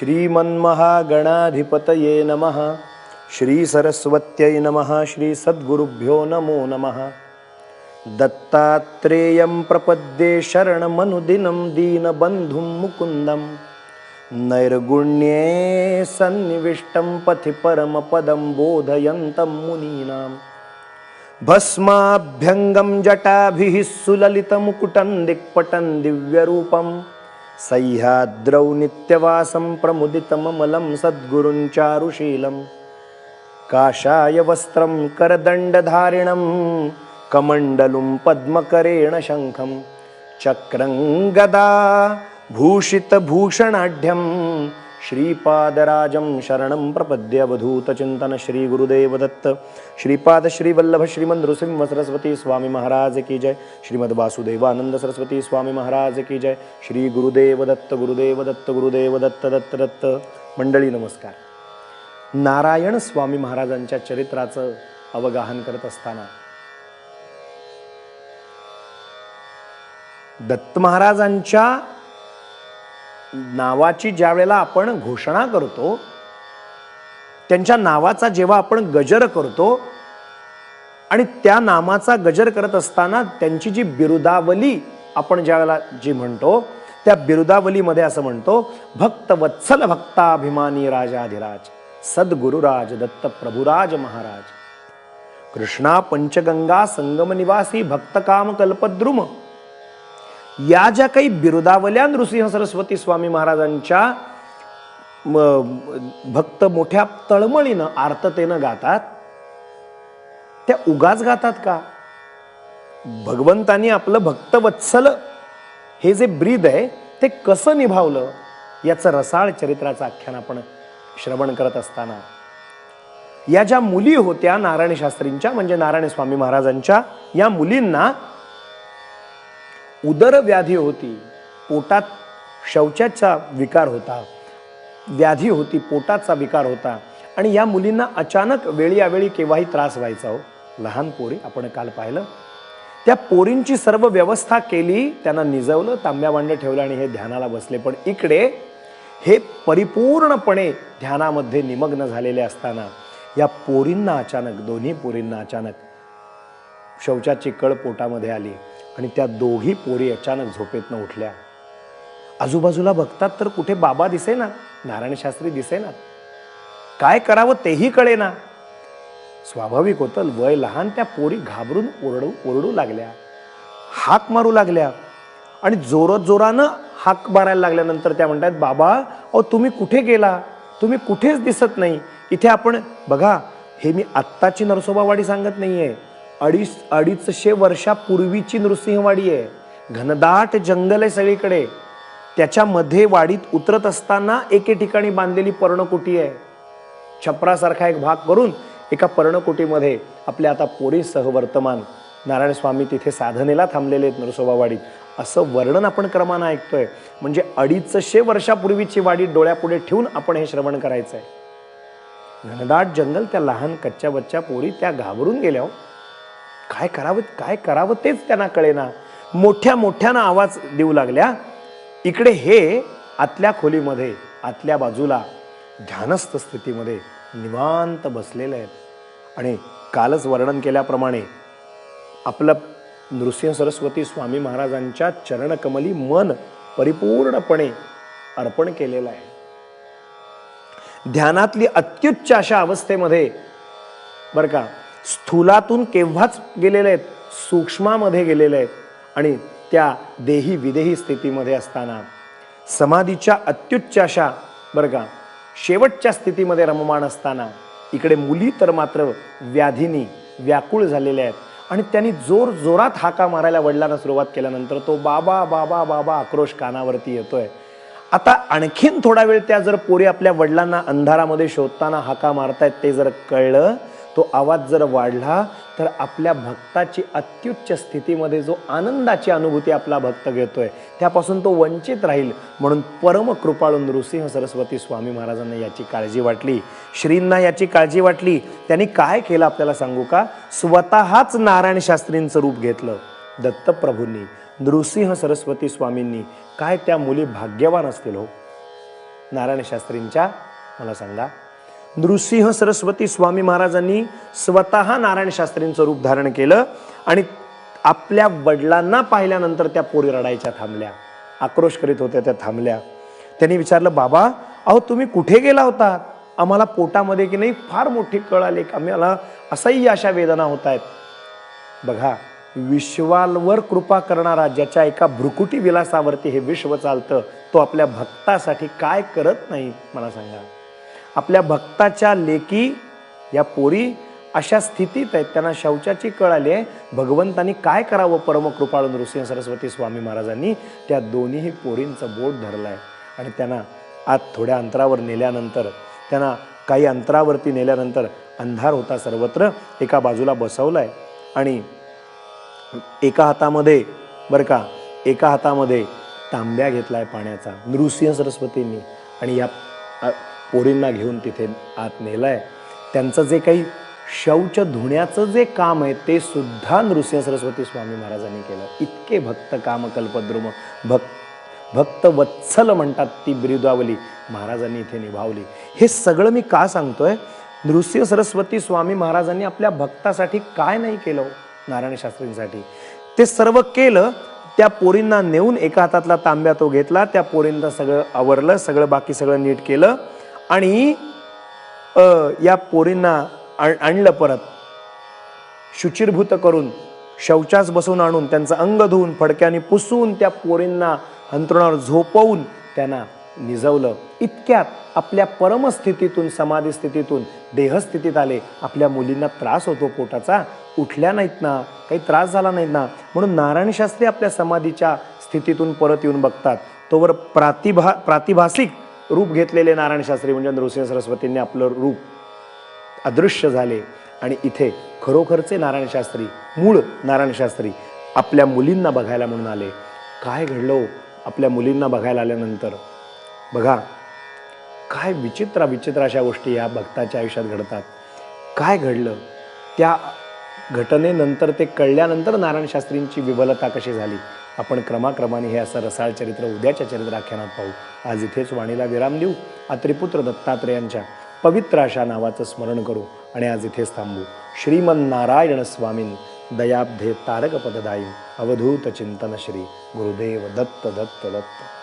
श्रीमन्महागणाधिपतये नमः। श्रीसरस्वत्यै नमः। श्रीसद्गुरुभ्यो नमो नमः। दत्तात्रेयं प्रपद्ये शरणमनुदिनं दीनबन्धुं मुकुन्दं नैर्गुण्ये सन्निविष्टं पथि परमपदं बोधयन्तं मुनीनाम्। भस्माभ्यङ्गं जटाभिः सुललितमुकुटं दिक्पटं दिव्यरूपं सह्याद्रौ नित्यवासं प्रमुदितममलं सद्गुरुं चारुशीलं। काषाय वस्त्रं करदण्डधारिणं कमण्डलुं पद्मकरेण शङ्खं चक्रं गदा भूषितभूषणाढ्यं श्रीपादराजं शरणं प्रपद्यवधूतचिन्तन श्रीगुरुदेवदत्त। श्री गुरुदेव दत्त श्रीपाद श्रीवल्लभ श्रीमद नृसिंह सरस्वती स्वामी महाराज की जय। श्रीमद वासुदेवानंद सरस्वती स्वामी महाराज की जय। श्री गुरुदेव दत्त गुरुदेव दत्त गुरुदेव दत्त दत्त दत्त। मंडळी नमस्कार। नारायण स्वामी महाराजांच्या चरित्राचं अवगाहन करत असताना दत्त महाराजांच्या नावाची ज्या वेळेला आपण घोषणा करतो त्यांच्या नावाचा जेव्हा आपण गजर करतो आणि त्या नामाचा गजर करत असताना त्यांची जी बिरुदावली आपण ज्या वेळेला जी म्हणतो त्या बिरुदावलीमध्ये असं म्हणतो भक्त वत्सल भक्ताभिमानी राजाधिराज सद्गुरुराज दत्त प्रभुराज महाराज कृष्णा पंचगंगा संगम निवासी भक्तकाम कल्पद्रुम या ज्या काही बिरुदावल्या नृसिंह सरस्वती स्वामी महाराजांच्या भक्त मोठ्या तळमळीनं आर्ततेनं गातात त्या उगाच गातात का? भगवंतानी आपलं भक्तवत्सल हे जे ब्रीद आहे ते कसं निभावलं? याचं रसाळ चरित्राचं आख्यान आपण श्रवण करत असताना. या ज्या मुली होत्या नारायण शास्त्रींच्या म्हणजे नारायण स्वामी महाराजांच्या या मुलींना उदरव्याधी होती पोटात शौचाचा विकार होता व्याधी होती पोटाचा विकार होता. आणि या मुलींना अचानक वेळी अवेळी केव्हाही त्रास व्हायचा हो. लहान पोरी आपण काल पाहिलं. त्या पोरींची सर्व व्यवस्था केली त्यांना निजवलं तांब्या वांड ठेवलं आणि हे ध्यानाला बसले. पण इकडे हे परिपूर्णपणे ध्यानामध्ये निमग्न झालेले असताना या पोरींना अचानक दोन्ही पोरींना अचानक शौचाची कळ पोटामध्ये आली. आणि त्या दोघी पोरी अचानक झोपेतनं उठल्या. आजूबाजूला बघतात तर कुठे बाबा दिसेना नारायण शास्त्री दिसेना. काय करावं तेही कळेना. स्वाभाविक होतं वय लहान त्या पोरी घाबरून ओरडू ओरडू लागल्या. हाक मारू लागल्या. आणि जोरात जोरानं हाक मारायला लागल्यानंतर त्या म्हणतात बाबा अहो तुम्ही कुठे गेला? तुम्ही कुठेच दिसत नाही. इथे आपण बघा हे मी आत्ताची नरसोबावाडी सांगत नाही आहे अडीच अडीचशे वर्षापूर्वीची नृसिंहवाडी आहे. घनदाट जंगल आहे सगळीकडे. त्याच्यामध्ये वाडीत उतरत असताना एके ठिकाणी बांधलेली पर्णकुटी आहे. छपरासारखा एक भाग करून एका पर्णकुटीमध्ये आपल्या आता पोरी सहवर्तमान नारायण स्वामी तिथे साधनेला थांबलेले आहेत नरसोबावाडीत असं वर्णन आपण क्रमानं ऐकतोय. म्हणजे अडीचशे वर्षापूर्वीची वाडी डोळ्यापुढे ठेवून आपण हे श्रवण करायचं आहे घनदाट जंगल त्या लहान कच्च्या बच्च्या पोरी त्या घाबरून गेल्या हो. काय करावं काय करावं तेच त्यांना कळेना. मोठ्या मोठ्यानं आवाज देऊ लागल्या इकडे हे आतल्या खोलीमध्ये आतल्या बाजूला ध्यानस्थ स्थितीमध्ये निवांत बसलेले आहेत. आणि कालच वर्णन केल्याप्रमाणे आपलं नृसिंह सरस्वती स्वामी महाराजांच्या चरणकमली मन परिपूर्णपणे अर्पण केलेलं आहे. ध्यानातली अत्युच्च अशा अवस्थेमध्ये बरं का स्थूलातून केव्हाच गेलेले आहेत? सूक्ष्मामध्ये गेलेले आहेत. आणि त्या देही विदेही स्थितीमध्ये असताना समाधीच्या अत्युच्च अशा बरं का शेवटच्या स्थितीमध्ये रममाण असताना इकडे मुली तर मात्र व्याधीनी व्याकुळ झालेल्या आहेत. आणि त्यांनी जोर जोरात हाका मारायला वडिलांना सुरुवात केल्यानंतर तो बाबा बाबा बाबा आक्रोश कानावरती येतोय. आता आणखीन थोडा वेळ त्या जर पोरी आपल्या वडिलांना अंधारामध्ये शोधताना हाका मारतायत ते जर कळलं तो आवाज जर वाढला तर आपल्या भक्ताची अत्युच्च स्थितीमध्ये जो आनंदाची अनुभूती आपला भक्त घेतोय त्यापासून तो वंचित राहील. म्हणून परमकृपाळून नृसिंह सरस्वती स्वामी महाराजांना याची काळजी वाटली. श्रींना याची काळजी वाटली. त्यांनी काय केलं आपल्याला सांगू का? स्वतःच नारायण शास्त्रींचं रूप घेतलं. दत्तप्रभूंनी नृसिंह सरस्वती स्वामींनी काय त्या मुली भाग्यवान असतील हो? नारायण शास्त्रींच्या मला सांगा. नृसिंह सरस्वती स्वामी महाराजांनी स्वतः नारायण शास्त्रींचं रूप धारण केलं आणि आपल्या वडिलांना पाहिल्यानंतर त्या पोरी रडायच्या थांबल्या. आक्रोश करीत होत्या त्या थांबल्या. त्यांनी विचारलं बाबा अहो तुम्ही कुठे गेला होता? आम्हाला पोटामध्ये की नाही फार मोठी कळ आली आम्हाला असाही अशा वेदना होत आहेत. बघा विश्वावर कृपा करणारा ज्याच्या एका भ्रुकुटी विलासावरती हे विश्व चालतं तो आपल्या भक्तासाठी काय करत नाही मला सांगा. आपल्या भक्ताच्या लेकी या पोरी अशा स्थितीत आहेत. त्यांना शौचाची कळ आली आहे. भगवंतांनी काय करावं? परमकृपाळू नृसिंह सरस्वती स्वामी महाराजांनी त्या दोन्हीही पोरींचं बोट धरलं आहे आणि त्यांना आत थोड्या अंतरावर नेल्यानंतर त्यांना काही अंतरावरती नेल्यानंतर अंधार होता सर्वत्र. एका बाजूला बसवलं आहे आणि एका हातामध्ये बरं का एका हातामध्ये तांब्या घेतला आहे पाण्याचा नृसिंह सरस्वतींनी. आणि या पोरींना घेऊन तिथे आत नेलं आहे त्यांचं जे काही शौच धुण्याचं जे काम आहे ते सुद्धा नृसिंह सरस्वती स्वामी महाराजांनी केलं. इतके भक्त काम कल्पद्रुम भक्त भक्त वत्सल म्हणतात ती बिरुदावली महाराजांनी इथे निभावली. हे सगळं मी का सांगतोय? नृसिंह सरस्वती स्वामी महाराजांनी आपल्या भक्तासाठी काय नाही केलं हो, नारायण शास्त्रींसाठी? ते सर्व केलं त्या पोरींना नेऊन एका हातातला तांब्या तो घेतला त्या पोरींना सगळं आवरलं सगळं बाकी सगळं नीट केलं. आणि या पोरींना आण- आणलं परत. शुचिरभूत करून शौचास बसवून आणून त्यांचं अंग धुवून फडक्याने पुसून त्या पोरींना अंतरुणावर झोपवून त्यांना निजवलं. इतक्यात आपल्या परमस्थितीतून समाधी स्थितीतून देहस्थितीत आले. आपल्या मुलींना त्रास होतो पोटाचा. उठल्या नाहीत ना. काही त्रास झाला नाहीत ना. म्हणून नारायण शास्त्री आपल्या समाधीच्या स्थितीतून परत येऊन बघतात. तोवर प्रातिभा प्रातिभासिक रूप घेतलेले नारायण शास्त्री म्हणजे नृसिंह सरस्वतींनी आपलं रूप अदृश्य झाले. आणि इथे खरोखरचे नारायण शास्त्री मूळ नारायण शास्त्री आपल्या मुलींना बघायला म्हणून आले. काय घडलं हो? आपल्या मुलींना बघायला आल्यानंतर. बघा काय विचित्र विचित्र अशा गोष्टी या भक्ताच्या आयुष्यात घडतात. काय घडलं? त्या घटनेनंतर ते कळल्यानंतर नारायण शास्त्रींची विबलता कशी झाली? आपण क्रमाक्रमाने हे असं रसाळ चरित्र उद्याच्या चरित्राख्यानात पाहू. आज इथेच वाणीला विराम देऊ. अत्रिपुत्र दत्तात्रेयांच्या पवित्र अशा नावाचं स्मरण करू आणि आज इथेच थांबू. श्रीमन्नारायण स्वामीन दयाब्धे तारकपददायी अवधूत चिंतन श्री गुरुदेव दत्त दत्त दत्त.